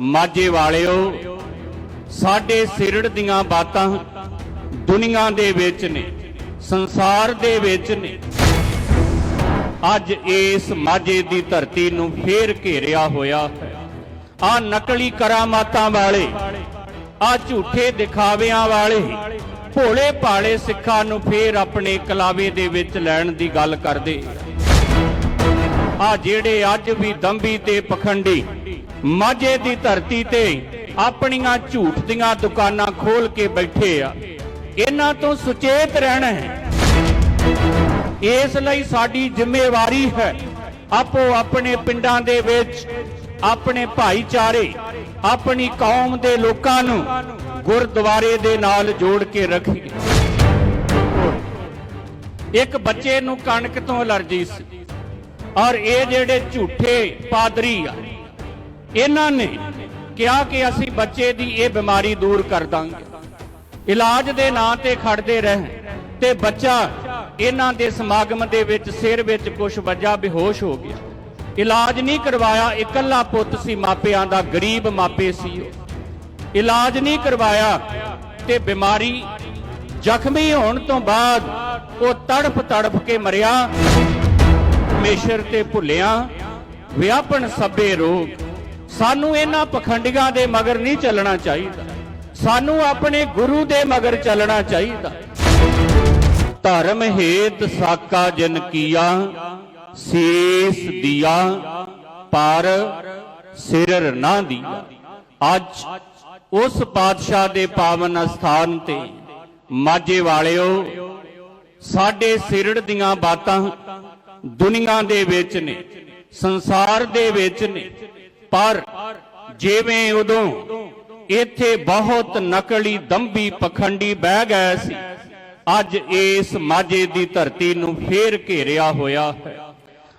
ਮਾਝੇ ਵਾਲਿਓ, ਸਾਡੇ ਸਿਰੜ ਦੀਆਂ ਬਾਤਾਂ ਦੁਨੀਆ ਦੇ ਵਿੱਚ ਨੇ, ਸੰਸਾਰ ਦੇ ਵਿੱਚ ਨੇ। ਅੱਜ ਇਸ ਮਾਝੇ ਦੀ ਧਰਤੀ ਨੂੰ ਫੇਰ ਘੇਰਿਆ ਹੋਇਆ ਹੈ। ਆ ਨਕਲੀ ਕਰਾਮਾਤਾਂ ਵਾਲੇ ਆ ਝੂਠੇ ਦਿਖਾਵਿਆਂ ਵਾਲੇ, ਭੋਲੇ ਭਾਲੇ ਸਿੱਖਾਂ ਨੂੰ ਫੇਰ ਆਪਣੇ ਕਲਾਵੇ ਦੇ ਵਿੱਚ ਲੈਣ ਦੀ ਗੱਲ ਕਰਦੇ। ਆ ਜਿਹੜੇ ਅੱਜ ਵੀ ਦੰਬੀ ਤੇ ਪਖੰਡੀ ਮਾਝੇ ਦੀ ਧਰਤੀ ਤੇ ਆਪਣੀਆਂ ਝੂਠ ਦੀਆਂ ਦੁਕਾਨਾਂ ਖੋਲ ਕੇ ਬੈਠੇ ਆ। ਇਹਨਾਂ ਤੋਂ ਸੁਚੇਤ ਰਹਿਣਾ ਹੈ। ਇਸ ਲਈ ਸਾਡੀ ਜ਼ਿੰਮੇਵਾਰੀ ਹੈ ਆਪੋ ਆਪਣੇ ਪਿੰਡਾਂ ਦੇ ਵਿੱਚ, ਆਪਣੇ ਭਾਈਚਾਰੇ, ਆਪਣੀ ਕੌਮ ਦੇ ਲੋਕਾਂ ਨੂੰ ਗੁਰਦੁਆਰੇ ਦੇ ਨਾਲ ਜੋੜ ਕੇ ਰੱਖੀਏ ਇੱਕ ਬੱਚੇ ਨੂੰ ਕਣਕ ਤੋਂ ਅਲਰਜੀ ਸੀ ਔਰ ਇਹ ਜਿਹੜੇ ਝੂਠੇ ਪਾਦਰੀ ਆ ਇਹਨਾਂ ਨੇ ਕਿਹਾ ਕਿ ਅਸੀਂ ਬੱਚੇ ਦੀ ਇਹ ਬਿਮਾਰੀ ਦੂਰ ਕਰ ਦਾਂਗੇ। ਇਲਾਜ ਦੇ ਨਾਂ ਤੇ ਖੜਦੇ ਰਹੇ ਤੇ ਬੱਚਾ ਇਹਨਾਂ ਦੇ ਸਮਾਗਮ ਦੇ ਵਿੱਚ ਸਿਰ ਵਿੱਚ ਕੁਝ ਵੱਜਾ ਬੇਹੋਸ਼ ਹੋ ਗਿਆ। ਇਲਾਜ ਨਹੀਂ ਕਰਵਾਇਆ, ਇਕੱਲਾ ਪੁੱਤ ਸੀ, ਮਾਪਿਆਂ ਦਾ ਗਰੀਬ ਮਾਪੇ ਸੀ ਉਹ। ਇਲਾਜ ਨਹੀਂ ਕਰਵਾਇਆ ਤੇ ਬਿਮਾਰੀ ਜ਼ਖਮੀ ਹੋਣ ਤੋਂ ਬਾਅਦ ਉਹ ਤੜਫ ਤੜਫ ਕੇ ਮਰਿਆ। ਮੇਸ਼ਰ ਤੇ ਭੁੱਲਿਆ। ਵਿਆਪਣ ਸਭੇ ਰੋਗ ਸਾਨੂੰ ਇਹਨਾਂ ਪਖੰਡੀਆਂ ਦੇ ਮਗਰ ਨਹੀਂ ਚੱਲਣਾ ਚਾਹੀਦਾ। ਸਾਨੂੰ ਆਪਣੇ ਗੁਰੂ ਦੇ ਮਗਰ ਚੱਲਣਾ ਚਾਹੀਦਾ। ਧਰਮ ਹੇਤ ਸਾਕਾ ਜਨ ਕੀਆ, ਸੀਸ ਦਿਆ, ਪਰ ਸਿਰ ਨਾ ਦਿਆ। ਅੱਜ ਉਸ ਪਾਤਸ਼ਾਹ ਦੇ ਪਾਵਨ ਅਸਥਾਨ ਤੇ ਮਾਝੇ ਵਾਲਿਓ, ਸਾਡੇ ਸਿਰੜ ਦੀਆਂ ਬਾਤਾਂ ਦੁਨੀਆ ਦੇ ਵਿੱਚ ਨੇ, ਸੰਸਾਰ ਦੇ ਵਿੱਚ ਨੇ। ਪਰ, ਜਿਵੇਂ ਉਦੋਂ ਇੱਥੇ ਬਹੁਤ ਨਕਲੀ ਦੰਬੀ ਪਖੰਡੀ ਬਹਿ ਗਏ ਸੀ। ਅੱਜ ਇਸ ਮਾਝੇ ਦੀ ਧਰਤੀ ਨੂੰ ਫੇਰ ਘੇਰਿਆ ਹੋਇਆ ਹੈ।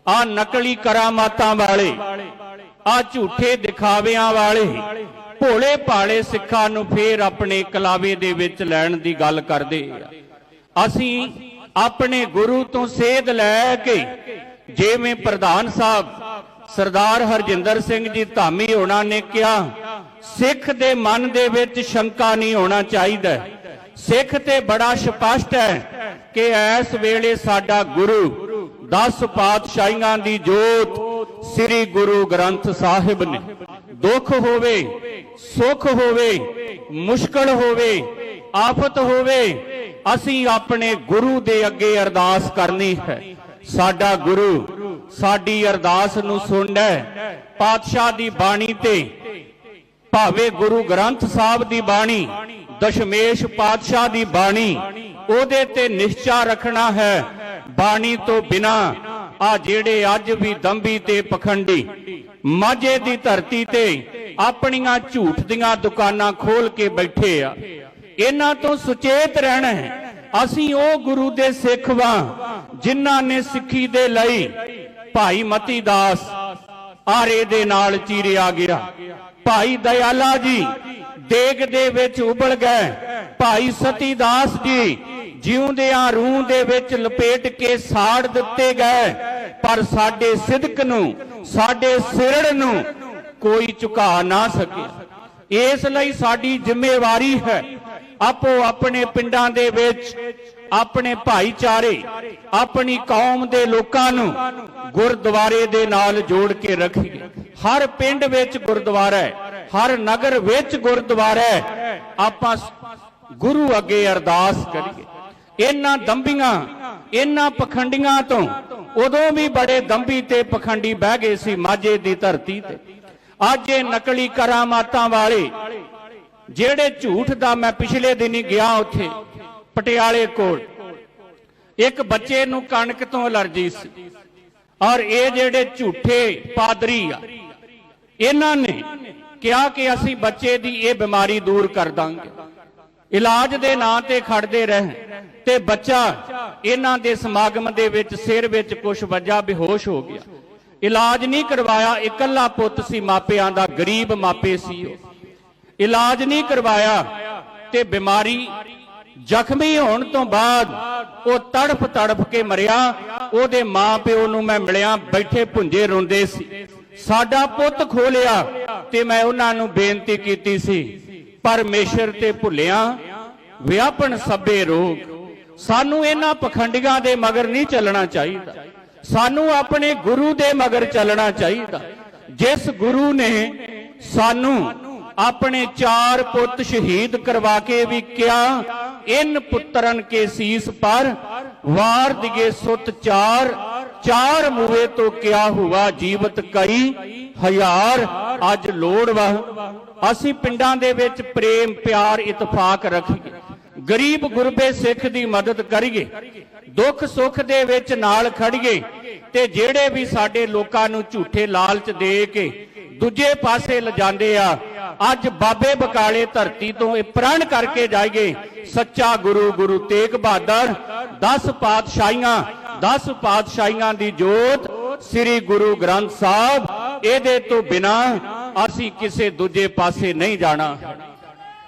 ਆ ਨਕਲੀ ਕਰਾਮਾਤਾਂ ਵਾਲੇ, ਆ ਝੂਠੇ ਦਿਖਾਵਿਆਂ ਵਾਲੇ, ਭੋਲੇ ਭਾਲੇ ਸਿੱਖਾਂ ਨੂੰ ਫੇਰ ਆਪਣੇ ਕਲਾਵੇ ਦੇ ਵਿੱਚ ਲੈਣ ਦੀ ਗੱਲ ਕਰਦੇ ਅਸੀਂ ਆਪਣੇ ਗੁਰੂ ਤੋਂ ਸੇਧ ਲੈ ਕੇ, ਜਿਵੇਂ ਪ੍ਰਧਾਨ ਸਾਹਿਬ ਸਰਦਾਰ ਹਰਜਿੰਦਰ ਸਿੰਘ ਜੀ ਧਾਮੀ ਹੋਣਾ ਨੇ ਕਿਹਾ, ਸਿੱਖ ਦੇ ਮਨ ਦੇ ਵਿੱਚ ਸ਼ੰਕਾ ਨਹੀਂ ਹੋਣਾ ਚਾਹੀਦਾ। ਸਿੱਖ ਤੇ ਬੜਾ ਸਪਸ਼ਟ ਹੈ ਕਿ ਇਸ ਵੇਲੇ ਸਾਡਾ ਗੁਰੂ 10 ਪਾਤਸ਼ਾਹੀਆਂ ਦੀ ਜੋਤ ਸ੍ਰੀ ਗੁਰੂ ਗ੍ਰੰਥ ਸਾਹਿਬ ਨੇ। ਦੁੱਖ ਹੋਵੇ, ਸੁੱਖ ਹੋਵੇ, ਮੁਸ਼ਕਲ ਹੋਵੇ, ਆਫਤ ਹੋਵੇ, ਅਸੀਂ ਆਪਣੇ ਗੁਰੂ ਦੇ ਅੱਗੇ ਅਰਦਾਸ ਕਰਨੀ ਹੈ। ਸਾਡਾ ਗੁਰੂ ਸਾਡੀ ਅਰਦਾਸ ਨੂੰ ਸੁਣਦਾ ਪਾਤਸ਼ਾਹ ਦੀ ਬਾਣੀ ਤੇ ਭਾਵੇਂ ਗੁਰੂ ਗ੍ਰੰਥ ਸਾਹਿਬ ਦੀ ਬਾਣੀ, ਦਸ਼ਮੇਸ਼ ਪਾਤਸ਼ਾਹ ਦੀ ਬਾਣੀ, ਉਹਦੇ ਤੇ ਨਿਸ਼ਚਾ ਰੱਖਣਾ ਹੈ। ਬਾਣੀ ਤੋਂ ਬਿਨਾ ਆ ਜਿਹੜੇ ਅੱਜ ਵੀ ਦੰਬੀ ਤੇ ਪਖੰਡੀ, ਮਾਝੇ ਦੀ ਧਰਤੀ ਤੇ ਆਪਣੀਆਂ ਝੂਠ ਦੀਆਂ ਦੁਕਾਨਾਂ ਖੋਲ ਕੇ ਬੈਠੇ ਆ, ਇਹਨਾਂ ਤੋਂ ਸੁਚੇਤ ਰਹਿਣਾ ਹੈ। ਅਸੀਂ ਉਹ ਗੁਰੂ ਦੇ ਸਿੱਖ ਵਾਂ, ਜਿਨ੍ਹਾਂ ਨੇ ਸਿੱਖੀ ਦੇ ਲਈ ਭਾਈ ਮਤੀ ਦਾਸ ਆਰੇ ਦੇ ਨਾਲ ਚੀਰਿਆ ਗਿਆ। ਭਾਈ ਦਇਆਲਾ ਜੀ, ਦੇਗ ਦੇ ਵਿੱਚ ਉਬਲ ਗਏ। ਭਾਈ ਸਤੀ ਦਾਸ ਜੀ, ਜਿਉਂਦਿਆਂ ਰੂਹ ਦੇ ਵਿੱਚ ਲਪੇਟ ਕੇ ਸਾੜ ਦਿੱਤੇ ਗਏ। ਪਰ ਸਾਡੇ ਸਿਦਕ ਨੂੰ, ਸਾਡੇ ਸਿਰੜ ਨੂੰ ਕੋਈ ਝੁਕਾ ਨਾ ਸਕੇ। ਇਸ ਲਈ ਸਾਡੀ ਜ਼ਿੰਮੇਵਾਰੀ ਹੈ ਆਪੋ ਆਪਣੇ ਪਿੰਡਾਂ ਦੇ ਵਿੱਚ ਆਪਣੇ ਭਾਈਚਾਰੇ, ਆਪਣੀ ਕੌਮ ਦੇ ਲੋਕਾਂ ਨੂੰ ਗੁਰਦੁਆਰੇ ਦੇ ਨਾਲ ਜੋੜ ਕੇ ਰੱਖੀਏ। ਹਰ ਪਿੰਡ ਵਿੱਚ ਗੁਰਦੁਆਰਾ ਹੈ, ਹਰ ਨਗਰ ਵਿੱਚ ਗੁਰਦੁਆਰਾ ਹੈ। ਆਪਾਂ ਗੁਰੂ ਅੱਗੇ ਅਰਦਾਸ ਕਰੀਏ। ਇਹਨਾਂ ਦੰਬੀਆਂ, ਇਹਨਾਂ ਪਖੰਡੀਆਂ ਤੋਂ ਉਦੋਂ ਵੀ ਬੜੇ ਦੰਬੀ ਤੇ ਪਖੰਡੀ ਬਹਿ ਗਏ ਸੀ ਮਾਝੇ ਦੀ ਧਰਤੀ ਤੇ। ਅੱਜ ਇਹ ਨਕਲੀ ਕਰਾਮਾਤਾਂ ਵਾਲੇ, ਜਿਹੜੇ ਝੂਠ ਦਾ ਮੈਂ ਪਿਛਲੇ ਦਿਨੀ ਗਿਆ ਉੱਥੇ ਪਟਿਆਲੇ ਕੋਲ। ਇੱਕ ਬੱਚੇ ਨੂੰ ਕਣਕ ਤੋਂ ਅਲਰਜੀ ਸੀ। ਔਰ ਇਹ ਜਿਹੜੇ ਝੂਠੇ ਪਾਦਰੀ ਆ, ਇਹਨਾਂ ਨੇ ਕਿਹਾ ਕਿ ਅਸੀਂ ਬੱਚੇ ਦੀ ਇਹ ਬਿਮਾਰੀ ਦੂਰ ਕਰ ਦਾਂਗੇ। ਇਲਾਜ ਦੇ ਨਾਂ ਤੇ ਖੜਦੇ ਰਹੇ ਤੇ ਬੱਚਾ ਇਹਨਾਂ ਦੇ ਸਮਾਗਮ ਦੇ ਵਿੱਚ ਸਿਰ ਵਿੱਚ ਕੁਝ ਵੱਜਾ ਬੇਹੋਸ਼ ਹੋ ਗਿਆ। ਇਲਾਜ ਨਹੀਂ ਕਰਵਾਇਆ, ਇਕੱਲਾ ਪੁੱਤ ਸੀ, ਮਾਪਿਆਂ ਦਾ ਗਰੀਬ ਮਾਪੇ ਸੀ ਉਹ। ਇਲਾਜ ਨਹੀਂ ਕਰਵਾਇਆ ਤੇ ਬਿਮਾਰੀ ਜ਼ਖਮੀ ਹੋਣ ਤੋਂ ਬਾਅਦ ਉਹ ਤੜਫ ਤੜਫ ਕੇ ਮਰਿਆ। ਉਹਦੇ ਮਾਂ ਪਿਓ ਨੂੰ ਮੈਂ ਮਿਲਿਆ, ਬੈਠੇ ਭੁੰਜੇ ਰੋਂਦੇ ਸੀ। ਸਾਡਾ ਪੁੱਤ ਖੋਲਿਆ ਤੇ ਮੈਂ ਉਹਨਾਂ ਨੂੰ ਬੇਨਤੀ ਕੀਤੀ ਸੀ, ਪਰਮੇਸ਼ਰ ਤੇ ਭੁੱਲਿਆ ਵਿਆਪਣ ਸਭੇ ਰੋਗ। ਸਾਨੂੰ ਇਹਨਾਂ ਪਖੰਡੀਆਂ ਦੇ ਮਗਰ ਨਹੀਂ ਚੱਲਣਾ ਚਾਹੀਦਾ। ਸਾਨੂੰ ਆਪਣੇ ਗੁਰੂ ਦੇ ਮਗਰ ਚੱਲਣਾ ਚਾਹੀਦਾ। ਜਿਸ ਗੁਰੂ ਨੇ ਸਾਨੂੰ ਆਪਣੇ ਚਾਰ ਪੁੱਤ ਸ਼ਹੀਦ ਕਰਵਾ ਕੇ ਵੀ ਕਿਹਾ ਇਨ ਪੁੱਤਰਨ ਕੇ ਸੀਸ ਪਰ, ਵਾਰ ਦਿਗੇ ਸੁਤ ਚਾਰ ਚਾਰ ਮੂਏ ਤੋਂ ਕਿਆ ਹੁਆ ਜੀਵਤ ਕਈ ਹਜ਼ਾਰ ਅੱਜ ਲੋੜ ਵਾ ਅਸੀਂ ਪਿੰਡਾਂ ਦੇ ਵਿੱਚ ਪ੍ਰੇਮ, ਪਿਆਰ, ਇਤਫਾਕ ਰੱਖੀਏ। ਗਰੀਬ ਗੁਰਬੇ ਸਿੱਖ ਦੀ ਮਦਦ ਕਰੀਏ। ਦੁੱਖ ਸੁੱਖ ਦੇ ਵਿੱਚ ਨਾਲ ਖੜੀਏ। ਤੇ ਜਿਹੜੇ ਵੀ ਸਾਡੇ ਲੋਕਾਂ ਨੂੰ ਝੂਠੇ ਲਾਲਚ ਦੇ ਕੇ ਦੂਜੇ ਪਾਸੇ ਲਿਜਾਂਦੇ ਆ ਅੱਜ ਬਾਬੇ ਬਕਾਲੇ ਧਰਤੀ ਤੋਂ ਇਹ ਪ੍ਰਣ ਕਰਕੇ ਜਾਈਏ। ਸੱਚਾ ਗੁਰੂ ਗੁਰੂ ਤੇਗ ਬਹਾਦਰ 10 ਪਾਤਸ਼ਾਹੀਆਂ 10 ਪਾਤਸ਼ਾਹੀਆਂ ਦੀ ਜੋਤ ਸ੍ਰੀ ਗੁਰੂ ਗ੍ਰੰਥ ਸਾਹਿਬ। ਇਹਦੇ ਤੋਂ ਬਿਨਾ ਅਸੀਂ ਕਿਸੇ ਦੂਜੇ ਪਾਸੇ ਨਹੀਂ ਜਾਣਾ।